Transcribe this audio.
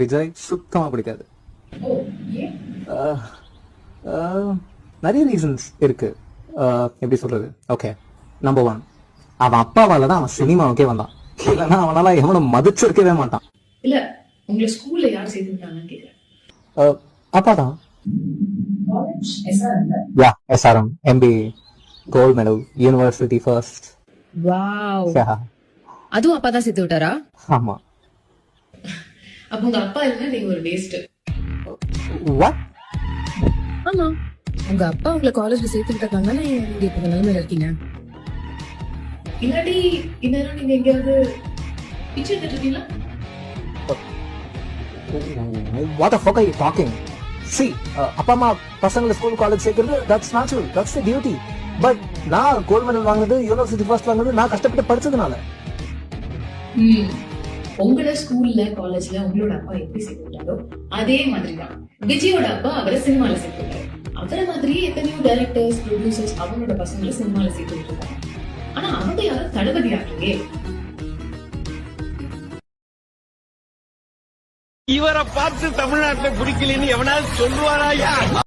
விஜய் சுத்தமா பிடிக்காது. நிறைய ரீசன்ஸ் இருக்கு. எப்படி சொல்றது? ஓகே நம்பர் ஒன் அவன் அப்பாவால தான் அவன் சினிமாவுக்கே வந்தான். இல்லைன்னா அவனால எவனும் மதிச்சிருக்கவே மாட்டான். இல்ல உங்களை ஸ்கூல்ல யார் சேர்த்துட்டாங்கன்னு கேக்குறேன். அப்பா தான் yeah SRM MP gold medal university first wow அதுவும் அப்பா தான் சேர்த்து விட்டாரா? ஆமா. அப்ப உங்க அப்பா இல்லைன்னா நீங்க ஒரு வேஸ்ட் வாட் ஆமா. உங்க அப்பா உங்களை காலேஜ்ல சேர்த்து விட்டாங்க நீங்க இப்ப இந்த நிலைமையில இருக்கீங்க. இல்லாட்டி இந்நேரம் நீங்க எங்கேயாவது பிச்சை எடுத்துட்டு இருக்கீங்களா what you talking? See uh, அப்பா அம்மா பசங்களை ஸ்கூல் காலேஜ் சேர்க்கிறது that's natural that's the duty but நான் கோல்ட் மெடல் வாங்குனது யூனிவர்சிட்டி ஃபர்ஸ்ட் வாங்குனது நான் கஷ்டப்பட்டு படிச்சதுனால. ம். உங்களோட ஸ்கூல்ல காலேஜ்ல உங்களோட அப்பா எப்படி சேர்த்துட்டாரோ அதே மாதிரி தான் விஜயோட அப்பா அவரை சினிமால சேர்த்துட்டாரு. அவரை மாதிரியே எத்தனையோ டைரக்டர்ஸ் ப்ரொடியூசர்ஸ் அவங்களோட பசங்களை சினிமால சேர்த்து விட்டுருக்காங்க ஆனா அவங்க யாரும் தளபதி ஆகலையே இவரை பார்த்து தமிழ்நாட்டுல பிடிக்கலன்னு எவனாவது சொல்லுவாராயா